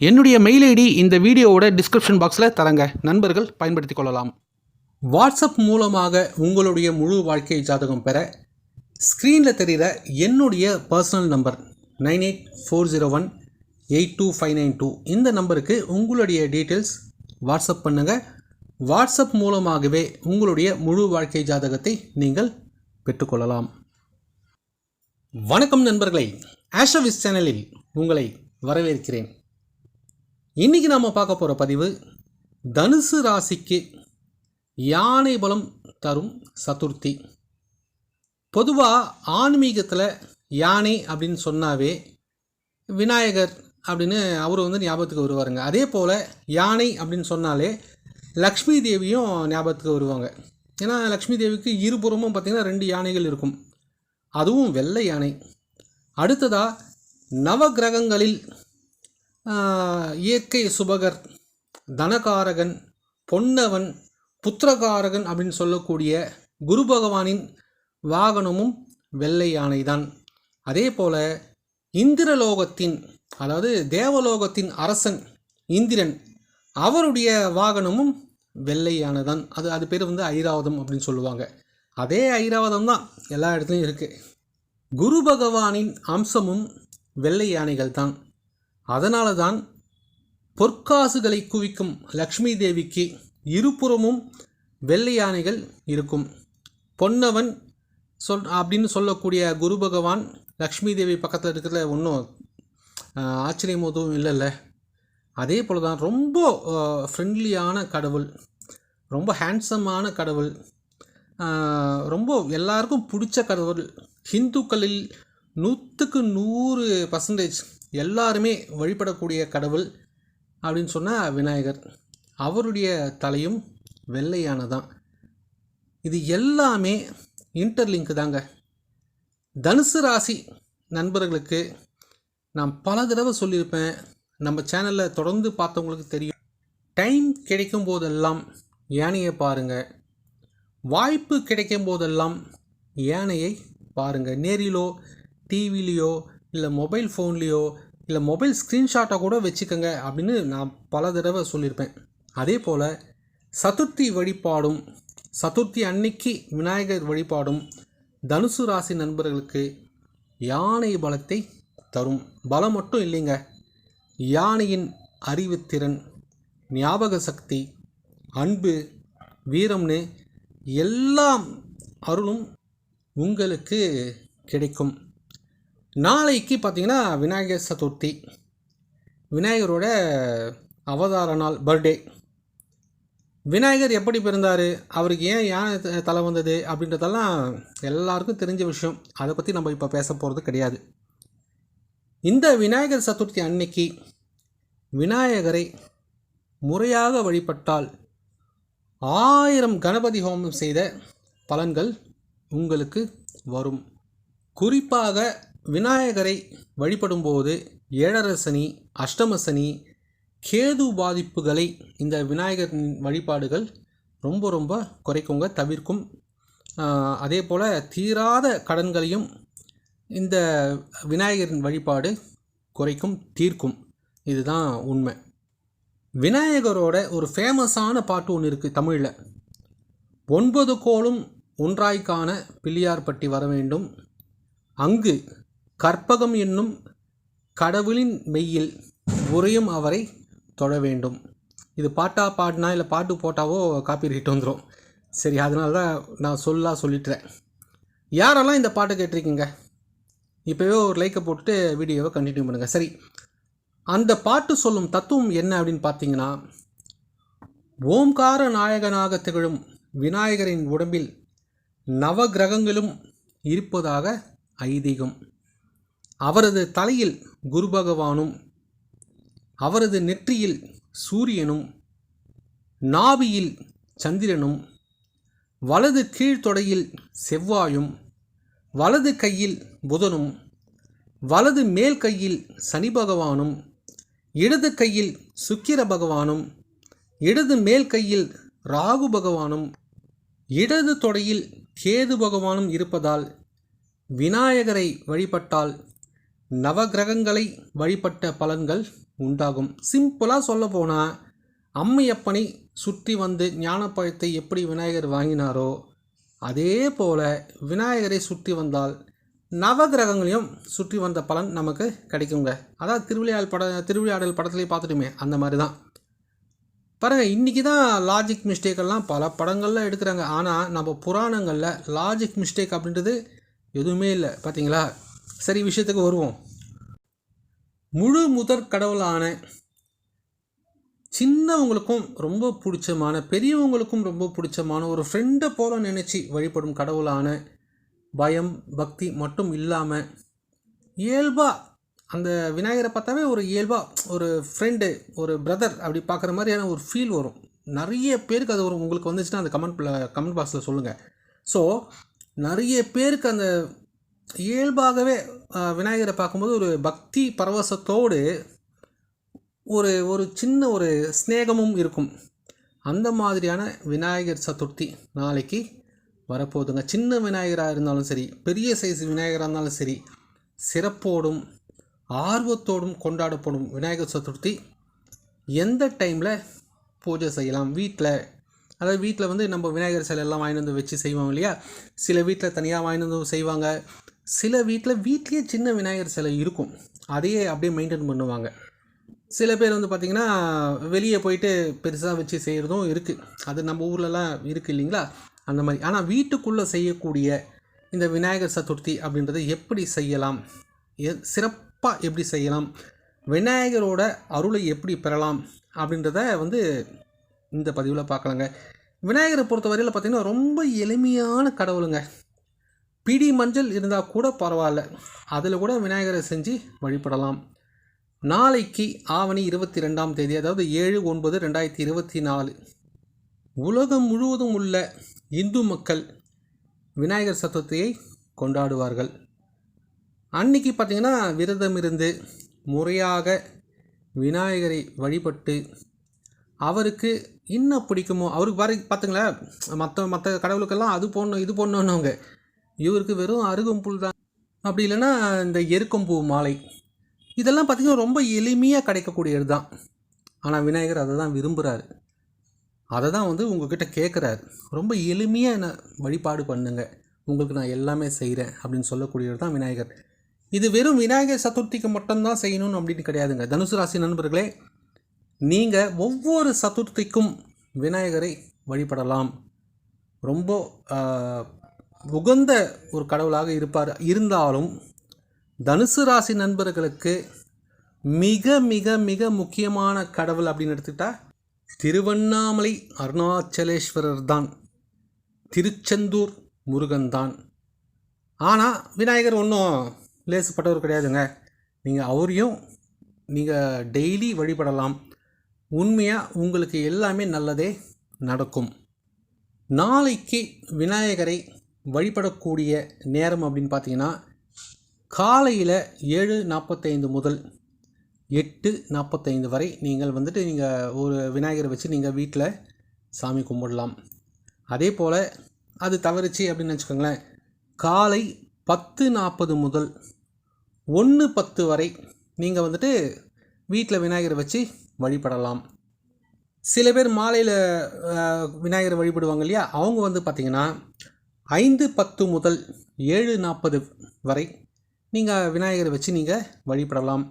என்னுடைய mail ID இந்த வீடியோவோட டிஸ்கிரிப்ஷன் பாக்ஸில் தரங்க. நண்பர்கள் பயன்படுத்தி கொள்ளலாம். வாட்ஸ்அப் மூலமாக உங்களுடைய முழு வாழ்க்கை ஜாதகம் பெற ஸ்க்ரீனில் தெரிகிற என்னுடைய personal number nine eight four zero one eight two five nine two. இந்த நம்பருக்கு உங்களுடைய டீட்டெயில்ஸ் வாட்ஸ்அப் பண்ணுங்கள் வாட்ஸ்அப் மூலமாகவே உங்களுடைய முழு வாழ்க்கை ஜாதகத்தை நீங்கள் பெற்றுக்கொள்ளலாம் வணக்கம் நண்பர்களை. ஆஷவிஸ் சேனலில் உங்களை வரவேற்கிறேன். இன்றைக்கி நம்ம பார்க்க போகிற பதிவு தனுசு ராசிக்கு யானை பலம் தரும் சதுர்த்தி. பொதுவாக ஆன்மீகத்தில் யானை அப்படின்னு சொன்னாவே விநாயகர் அப்படின்னு அவர் வந்து ஞாபகத்துக்கு வருவாருங்க. அதே போல் யானை அப்படின்னு சொன்னாலே லக்ஷ்மி தேவியும் ஞாபகத்துக்கு வருவாங்க. ஏன்னா லக்ஷ்மி தேவிக்கு இருபுறமும் பார்த்திங்கன்னா ரெண்டு யானைகள் இருக்கும். அதுவும் வெள்ளை யானை. அடுத்ததாக நவகிரகங்களில் இயற்கை சுபகர் தனகாரகன் பொன்னவன் புத்திரகாரகன் அப்படின்னு சொல்லக்கூடிய குரு பகவானின் வாகனமும் வெள்ளை யானைதான். அதே போல் இந்திரலோகத்தின் அதாவது தேவலோகத்தின் அரசன் இந்திரன் அவருடைய வாகனமும் வெள்ளை யானை தான் அது அது பேர் வந்து ஐராவதம் அப்படின்னு சொல்லுவாங்க. அதே ஐராவதம் தான் எல்லா இடத்துலையும் இருக்குது குரு பகவானின் அம்சமும் வெள்ளை யானைகள் தான் அதனால தான் பொற்காசுகளை குவிக்கும் லக்ஷ்மி தேவிக்கு இருபுறமும் வெள்ளை யானைகள் இருக்கும். பொன்னவன் சொல் அப்படின்னு சொல்லக்கூடிய குரு பகவான் லக்ஷ்மி தேவி பக்கத்தில் இருக்கிறதுல ஒன்றும் ஆச்சரியம் எதுவும் இல்லைல்ல. அதே போல் தான் ரொம்ப ஃப்ரெண்ட்லியான கடவுள் ரொம்ப ஹேண்ட்ஸமான கடவுள் ரொம்ப எல்லாருக்கும் பிடிச்ச கடவுள். ஹிந்துக்களில் நூற்றுக்கு நூறு பர்சன்டேஜ் எல்லாருமே வழிபடக்கூடிய கடவுள் அப்படின்னு சொன்னால் விநாயகர். அவருடைய தலையும் வெள்ளையானதான். இது எல்லாமே இன்டர்லிங்க் தாங்க. தனுசு ராசி நண்பர்களுக்கு நான் பல தடவை சொல்லியிருப்பேன். நம்ம சேனலில் தொடர்ந்து பார்த்தவங்களுக்கு தெரியும். டைம் கிடைக்கும் போதெல்லாம் யானையை பாருங்கள் வாய்ப்பு கிடைக்கும் போதெல்லாம் யானையை பாருங்கள் நேரிலோ டிவிலேயோ இல்லை மொபைல் ஃபோன்லேயோ இல்லை மொபைல் ஸ்க்ரீன்ஷாட்டை கூட வச்சுக்கோங்க அப்படின்னு நான் பல தடவை சொல்லியிருப்பேன். அதே போல் சதுர்த்தி வழிபாடும் சதுர்த்தி அன்னைக்கு விநாயகர் வழிபாடும் தனுசு ராசி நண்பர்களுக்கு யானை பலத்தை தரும். பலம் மட்டும் இல்லைங்க. யானையின் அறிவுத்திறன் ஞாபக சக்தி அன்பு வீரம்னு எல்லாம் அருளும் உங்களுக்கு கிடைக்கும். நாளைக்கு பார்த்தீங்கன்னா விநாயகர் சதுர்த்தி. விநாயகரோட அவதார நாள் பர்த்டே விநாயகர் எப்படி பிறந்தார்? அவருக்கு ஏன் யானை தலை வந்தது? அப்படின்றதெல்லாம் எல்லாருக்கும் தெரிஞ்ச விஷயம். அதை பற்றி நம்ம இப்போ பேச போகிறது கிடையாது. இந்த விநாயகர் சதுர்த்தி அன்னைக்கு விநாயகரை முறையாக வழிபட்டால் ஆயிரம் கணபதி ஹோமம் செய்த பலன்கள் உங்களுக்கு வரும். குறிப்பாக விநாயகரை வழிபடும்போது ஏழரை சனி அஷ்டம சனி கேது பாதிப்புகளை இந்த விநாயகரின் வழிபாடுகள் ரொம்ப ரொம்ப குறைக்குங்க தவிர்க்கும். அதே போல் தீராத கடன்களையும் இந்த விநாயகரின் வழிபாடு குறைக்கும் தீர்க்கும். இதுதான் உண்மை. விநாயகரோட ஒரு ஃபேமஸான பாட்டு ஒன்று இருக்குது தமிழில். ஒன்பது கோளும் ஒன்றாய்க்கான பிள்ளையார்பட்டி வர வேண்டும். அங்கு கற்பகம் என்னும் கடவுளின் மெய்யில் உறையும் அவரை தொழ வேண்டும். இது பாட்டாக பாடினா இல்லை பாட்டு போட்டாவோ காப்பி ரைட் வந்துடும் சரி அதனால தான் நான் சொல்லா சொல்லிட்டுறேன். யாரெல்லாம் இந்த பாட்டை கேட்டிருக்கீங்க? இப்போவே ஒரு லைக்கை போட்டுட்டு வீடியோவை கண்டினியூ பண்ணுங்கள் சரி அந்த பாட்டு சொல்லும் தத்துவம் என்ன அப்படின்னு பார்த்தீங்கன்னா ஓம்கார நாயகனாக திகழும் விநாயகரின் உடம்பில் நவகிரகங்களும் இருப்பதாக ஐதீகம். அவரது தலையில் குரு பகவானும் அவரது நெற்றியில் சூரியனும் நாபியில் சந்திரனும் வலது கீழ்த்தொடையில் செவ்வாயும் வலது கையில் புதனும் வலது மேல் கையில் சனி பகவானும் இடது கையில் சுக்கிர பகவானும் இடது மேல் கையில் ராகு பகவானும் இடது தொடையில் கேது பகவானும் இருப்பதால் விநாயகரை வழிபட்டால் நவகிரகங்களை வழிபட்ட பலன்கள் உண்டாகும். சிம்பிளாக சொல்ல போனால் அம்மையப்பனை சுற்றி வந்து ஞானப்பழத்தை எப்படி விநாயகர் வாங்கினாரோ அதே போல் விநாயகரை சுற்றி வந்தால் நவகிரகங்களையும் சுற்றி வந்த பலன் நமக்கு கிடைக்குங்க. அதாவது திருவிளையாடல் பட திருவிளையாடல் படத்துலேயே பார்த்துட்டுமே அந்த மாதிரி தான் பாருங்கள் இன்றைக்கி தான் லாஜிக் மிஸ்டேக் எல்லாம் பல படங்களில் எடுக்கிறாங்க. ஆனால் நம்ம புராணங்களில் லாஜிக் மிஸ்டேக் அப்படின்றது எதுவுமே இல்லை பார்த்தீங்களா சரி விஷயத்துக்கு வருவோம். முழு முதற் கடவுளான சின்னவங்களுக்கும் ரொம்ப பிடிச்சமான பெரியவங்களுக்கும் ரொம்ப பிடிச்சமான ஒரு ஃப்ரெண்டை போல நினச்சி வழிபடும் கடவுளான பயம் பக்தி மட்டும் இல்லாமல் இயல்பாக அந்த விநாயகரை பார்த்தாவே ஒரு இயல்பாக ஒரு ஃப்ரெண்டு ஒரு பிரதர் அப்படி பார்க்குற மாதிரியான ஒரு ஃபீல் வரும். நிறைய பேருக்கு அது வரும் உங்களுக்கு வந்துச்சுன்னா அந்த கமெண்ட் கமெண்ட் பாக்ஸில் சொல்லுங்கள் ஸோ நிறைய பேருக்கு அந்த இயல்பாகவே விநாயகரை பார்க்கும்போது ஒரு பக்தி பரவசத்தோடு ஒரு ஒரு சின்ன ஒரு ஸ்நேகமும் இருக்கும். அந்த மாதிரியான விநாயகர் சதுர்த்தி நாளைக்கு வரப்போகுதுங்க. சின்ன விநாயகராக இருந்தாலும் சரி பெரிய சைஸ் விநாயகராக இருந்தாலும் சரி சிறப்போடும் ஆர்வத்தோடும் கொண்டாடப்படும் விநாயகர் சதுர்த்தி எந்த டைமில் பூஜை செய்யலாம்? வீட்டில் அதாவது வீட்டில் வந்து நம்ம விநாயகர் சிலை எல்லாம் வாங்கிட்டு வந்து வச்சு செய்வோம் இல்லையா? சில வீட்டில் தனியாக வாங்கிட்டு வந்து செய்வாங்க. சில வீட்டில் வீட்லேயே சின்ன விநாயகர் சிலை இருக்கும். அதையே அப்படியே மெயின்டைன் பண்ணுவாங்க. சில பேர் வந்து பார்த்திங்கன்னா வெளியே போயிட்டு பெருசாக வச்சு செய்கிறதும் இருக்குது அது நம்ம ஊர்லலாம் இருக்குது இல்லைங்களா? அந்த மாதிரி. ஆனால் வீட்டுக்குள்ளே செய்யக்கூடிய இந்த விநாயகர் சதுர்த்தி அப்படின்றத எப்படி செய்யலாம்? எ- சிறப்பாக எப்படி செய்யலாம்? விநாயகரோட அருளை எப்படி பெறலாம்? அப்படின்றத வந்து இந்த பதிவில் பார்க்கலாங்க விநாயகரை பொறுத்தவரையில் பார்த்திங்கன்னா ரொம்ப எளிமையான கடவுளுங்க. பிடி மஞ்சள் இருந்தால் கூட பரவாயில்ல. அதில் கூட விநாயகரை செஞ்சு வழிபடலாம். நாளைக்கு ஆவணி இருபத்தி ரெண்டாம் தேதி அதாவது ஏழு ஒன்பது ரெண்டாயிரத்தி இருபத்தி நாலு. உலகம் முழுவதும் உள்ள இந்து மக்கள் விநாயகர் சதுர்த்தியை கொண்டாடுவார்கள். அன்னைக்கு பார்த்திங்கன்னா விரதம் இருந்து முறையாக விநாயகரை வழிபட்டு அவருக்கு என்ன பிடிக்குமோ அவருக்கு பாரு பார்த்துங்களேன் மற்ற மற்ற கடவுளுக்கெல்லாம் அது போடணும் இது போடணுன்னவங்க இவருக்கு வெறும் அருகம்புல் தான் அப்படி இல்லைன்னா இந்த எருக்கம்பூ மாலை. இதெல்லாம் பார்த்திங்கன்னா ரொம்ப எளிமையாக கிடைக்கக்கூடியது தான் ஆனால் விநாயகர் அதை தான் விரும்புகிறாரு அதை தான் வந்து உங்ககிட்ட கேட்குறாரு ரொம்ப எளிமையாக என்ன வழிபாடு பண்ணுங்க. உங்களுக்கு நான் எல்லாமே செய்கிறேன் அப்படின்னு சொல்லக்கூடியவர் தான் விநாயகர். இது வெறும் விநாயகர் சதுர்த்திக்கு மட்டும்தான் செய்யணும்னு அப்படின்னு கிடையாதுங்க. தனுசு ராசி நண்பர்களே நீங்கள் ஒவ்வொரு சதுர்த்திக்கும் விநாயகரை வழிபடலாம். ரொம்ப உகந்த ஒரு கடவுளாக இருப்பார். இருந்தாலும் தனுசு ராசி நண்பர்களுக்கு மிக மிக மிக முக்கியமான கடவுள் அப்படின்னு எடுத்துக்கிட்டா திருவண்ணாமலை அருணாச்சலேஸ்வரர் தான். திருச்செந்தூர் முருகன் தான். ஆனால் விநாயகர் ஒன்றும் லேசுப்பட்டவர் கிடையாதுங்க. நீங்கள் அவரையும் நீங்கள் டெய்லி வழிபடலாம். உண்மையாக உங்களுக்கு எல்லாமே நல்லதே நடக்கும். நாளைக்கு விநாயகரை வழிபடக்கூடிய நேரம் அப்படின்னு பார்த்தீங்கன்னா காலையில் ஏழு நாற்பத்தைந்து முதல் எட்டு நாற்பத்தைந்து வரை நீங்கள் வந்துட்டு நீங்கள் ஒரு விநாயகரை வச்சு நீங்கள் வீட்டில் சாமி கும்பிடலாம். அதே போல் அது தவறுச்சு அப்படின்னு வச்சுக்கோங்களேன் காலை பத்து நாற்பது முதல் ஒன்று பத்து வரை நீங்கள் வந்துட்டு வீட்டில் விநாயகரை வச்சு வழிபடலாம். சில பேர் மாலையில் விநாயகரை வழிபடுவாங்க இல்லையா? அவங்க வந்து பார்த்திங்கன்னா ஐந்து பத்து முதல் ஏழு நாற்பது வரை நீங்கள் விநாயகரை வச்சு நீங்கள் வழிபடலாம்.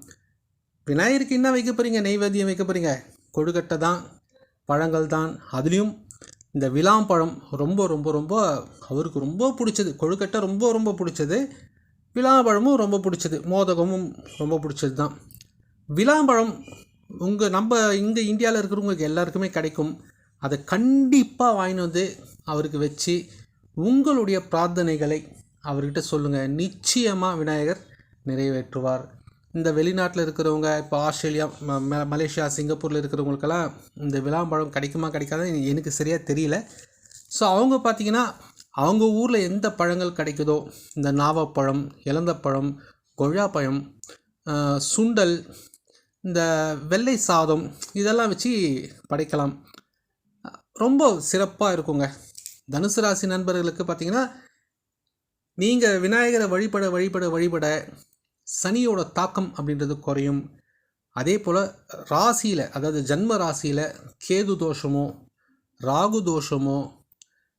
விநாயகருக்கு என்ன வைக்க போகிறீங்க நெய்வேத்தியம் வைக்க போகிறீங்க கொழுக்கட்டை தான் பழங்கள் தான். அதுலேயும் இந்த விளாம்பழம் ரொம்ப ரொம்ப ரொம்ப அவருக்கு ரொம்ப பிடிச்சது. கொழுக்கட்டை ரொம்ப ரொம்ப பிடிச்சது. விளாம்பழமும் ரொம்ப பிடிச்சது. மோதகமும் ரொம்ப பிடிச்சது தான். விளாம்பழம் உங்கள் நம்ம இங்கே இந்தியாவில் இருக்கிறவங்களுக்கு எல்லாருக்குமே கிடைக்கும். அதை கண்டிப்பாக வாங்கிட்டு வந்து அவருக்கு வச்சு உங்களுடைய பிரார்த்தனைகளை அவர்கிட்ட சொல்லுங்கள் நிச்சயமாக விநாயகர் நிறைவேற்றுவார். இந்த வெளிநாட்டில் இருக்கிறவங்க இப்போ ஆஸ்திரேலியா ம- மலேசியா சிங்கப்பூரில் இருக்கிறவங்களுக்கெல்லாம் இந்த விளாம்பழம் கிடைக்குமா கிடைக்காதா எனக்கு சரியாக தெரியல. ஸோ அவங்க பார்த்தீங்கன்னா அவங்க ஊரில் எந்த பழங்கள் கிடைக்குதோ இந்த நாவப்பழம் இலந்தப்பழம் கொழாப்பழம் சுண்டல் இந்த வெள்ளை சாதம் இதெல்லாம் வச்சு படைக்கலாம். ரொம்ப சிறப்பாக இருக்குங்க. தனுசு ராசி நண்பர்களுக்கு பார்த்தீங்கன்னா நீங்கள் விநாயகரை வழிபட வழிபட வழிபட சனியோட தாக்கம் அப்படின்றது குறையும். அதே போல் ராசியில் அதாவது ஜன்ம ராசியில் கேது தோஷமோ ராகு தோஷமோ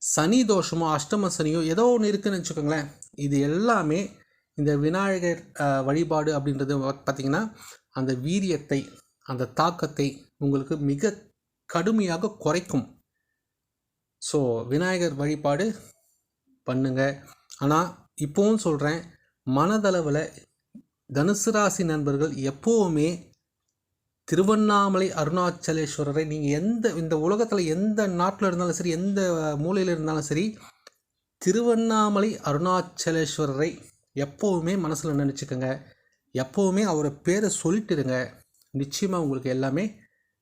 சனி தோஷமோ அஷ்டம சனியோ ஏதோ ஒன்று இருக்குன்னு வச்சுக்கோங்களேன். இது எல்லாமே இந்த விநாயகர் வழிபாடு அப்படின்றது பார்த்திங்கன்னா அந்த வீரியத்தை அந்த தாக்கத்தை உங்களுக்கு மிக கடுமையாக குறைக்கும். ஸோ விநாயகர் வழிபாடு பண்ணுங்க. ஆனால் இப்போவும் சொல்கிறேன் மனதளவில் தனுசு ராசி நண்பர்கள் எப்போவுமே திருவண்ணாமலை அருணாச்சலேஸ்வரரை நீங்கள் எந்த இந்த உலகத்தில் எந்த நாட்டில் இருந்தாலும் சரி எந்த மூலையில் இருந்தாலும் சரி திருவண்ணாமலை அருணாச்சலேஸ்வரரை எப்போவுமே மனசில் நினச்சிக்கோங்க. எப்போவுமே அவரை பேரை சொல்லிட்டுருங்க நிச்சயமாக உங்களுக்கு எல்லாமே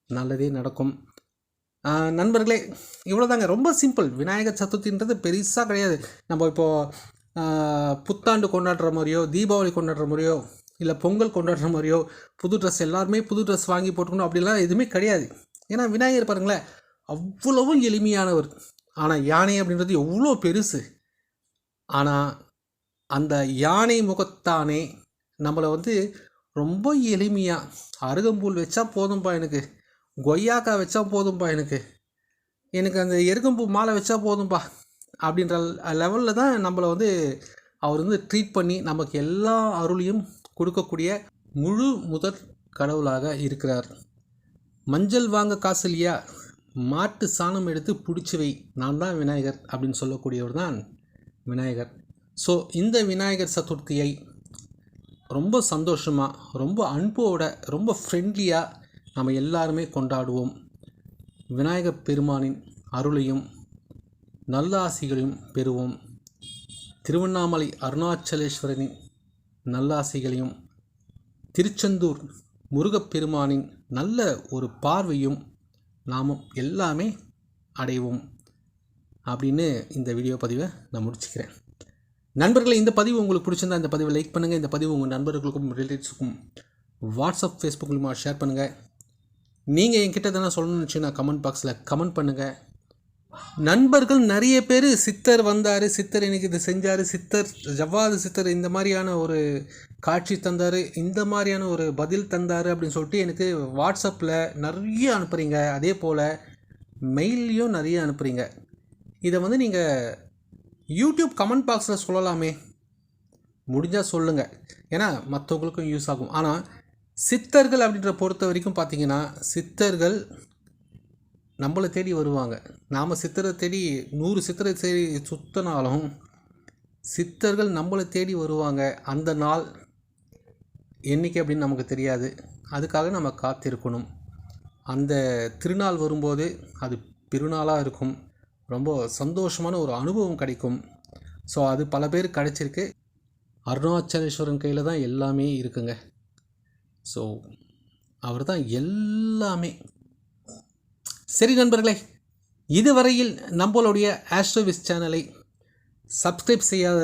நல்லதே நடக்கும். நண்பர்களே நண்பர்களே இவ்வளோதாங்க ரொம்ப சிம்பிள் விநாயகர் சதுர்த்தின்றது பெருசாக கிடையாது. நம்ம இப்போது புத்தாண்டு கொண்டாடுற மாதிரியோ தீபாவளி கொண்டாடுற மாதிரியோ இல்லை பொங்கல் கொண்டாடுற மாதிரியோ புது ட்ரெஸ் எல்லாருமே புது ட்ரெஸ் வாங்கி போட்டுக்கணும் அப்படிலாம் எதுவுமே கிடையாது. ஏன்னா விநாயகர் பாருங்களேன் அவ்வளவும் எளிமையானவர். ஆனால் யானை அப்படின்றது எவ்வளோ பெருசு. ஆனால் அந்த யானை முகத்தானே நம்மளை வந்து ரொம்ப எளிமையாக அருகம்புல் வச்சா போதும்பா எனக்கு. கொய்யாக்காய் வச்சா போதும்பா எனக்கு. எனக்கு அந்த எருக்கம்பூ மாலை வச்சா போதும்பா அப்படின்ற லெவலில் தான் நம்மளை வந்து அவர் வந்து ட்ரீட் பண்ணி நமக்கு எல்லா அருளையும் கொடுக்கக்கூடிய முழு முதற் கடவுளாக இருக்கிறார். மஞ்சள் வாங்க காசு இல்லையா? மாட்டு சாணம் எடுத்து பிடிச்சி வை நான் தான் விநாயகர் அப்படின்னு சொல்லக்கூடியவர் தான் விநாயகர். ஸோ இந்த விநாயகர் சதுர்த்தியை ரொம்ப சந்தோஷமாக ரொம்ப அன்போட ரொம்ப ஃப்ரெண்ட்லியாக நம்ம எல்லாருமே கொண்டாடுவோம். விநாயகப் பெருமானின் அருளையும் நல்ல ஆசிகளையும் பெறுவோம். திருவண்ணாமலை அருணாச்சலேஸ்வரனின் நல்லாசிகளையும் திருச்செந்தூர் முருகப்பெருமானின் நல்ல ஒரு பார்வையும் நாமும் எல்லாமே அடைவோம். அப்படின்னு இந்த வீடியோ பதிவை நான் முடிச்சுக்கிறேன். நண்பர்களை இந்த பதிவு உங்களுக்கு பிடிச்சிருந்தா இந்த பதிவை லைக் பண்ணுங்கள் இந்த பதிவு உங்கள் நண்பர்களுக்கும் ரிலேட்டிவ்ஸுக்கும் வாட்ஸ்அப் ஃபேஸ்புக் மூலிமா ஷேர் பண்ணுங்கள் நீங்கள் என்கிட்ட எதனா சொல்லணும்னு வச்சுன்னா கமெண்ட் பாக்ஸில் கமெண்ட் பண்ணுங்கள் நண்பர்கள் நிறைய பேர் சித்தர் வந்தார் சித்தர் எனக்கு இது செஞ்சார் சித்தர் ஜவ்வாது சித்தர் இந்த மாதிரியான ஒரு காட்சி தந்தார் இந்த மாதிரியான ஒரு பதில் தந்தார் அப்படின்னு சொல்லிட்டு எனக்கு வாட்ஸ்அப்பில் நிறைய அனுப்புகிறீங்க அதே போல் மெயில்லையும் நிறைய அனுப்புகிறீங்க இதை வந்து நீங்கள் யூடியூப் கமெண்ட் பாக்ஸில் சொல்லலாமே. முடிஞ்சால் சொல்லுங்கள் ஏன்னா மற்றவங்களுக்கும் யூஸ் ஆகும். ஆனால் சித்தர்கள் அப்படின்ற பொறுத்த வரைக்கும் பார்த்தீங்கன்னா சித்தர்கள் நம்மளை தேடி வருவாங்க. நாம் சித்தரை தேடி நூறு சித்தரை தேடி சுத்தினாலும் சித்தர்கள் நம்மளை தேடி வருவாங்க. அந்த நாள் என்றைக்கு அப்படின்னு நமக்கு தெரியாது. அதுக்காக நம்ம காத்திருக்கணும். அந்த திருநாள் வரும்போது அது பெருநாளாக இருக்கும். ரொம்ப சந்தோஷமான ஒரு அனுபவம் கிடைக்கும். ஸோ அது பல பேர் கிடைச்சிருக்கு. அருணாச்சலேஸ்வரன் கையில் தான் எல்லாமே இருக்குங்க. ஸோ அவர் தான் எல்லாமே. சரி நண்பர்களே இதுவரையில் நம்மளுடைய ஆஸ்ட்ரோவிஸ் சேனலை சப்ஸ்கிரைப் செய்யாத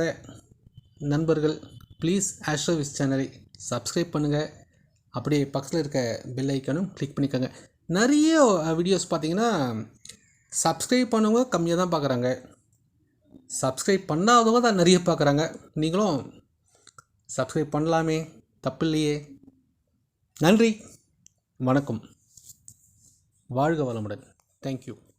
நண்பர்கள் ப்ளீஸ் ஆஸ்ட்ரோவிஸ் சேனலை சப்ஸ்கிரைப் பண்ணுங்கள் அப்படியே பக்கத்தில் இருக்க பெல் ஐக்கனும் கிளிக் பண்ணிக்கோங்க. நிறைய வீடியோஸ் பார்த்தீங்கன்னா சப்ஸ்கிரைப் பண்ணவங்க கம்மியாக தான் பார்க்குறாங்க சப்ஸ்கிரைப் பண்ணாதவங்க தான் நிறைய பார்க்குறாங்க நீங்களும் சப்ஸ்கிரைப் பண்ணலாமே தப்பு இல்லையே நன்றி. வணக்கம். வாழ்க வளமுடன். தேங்க்யூ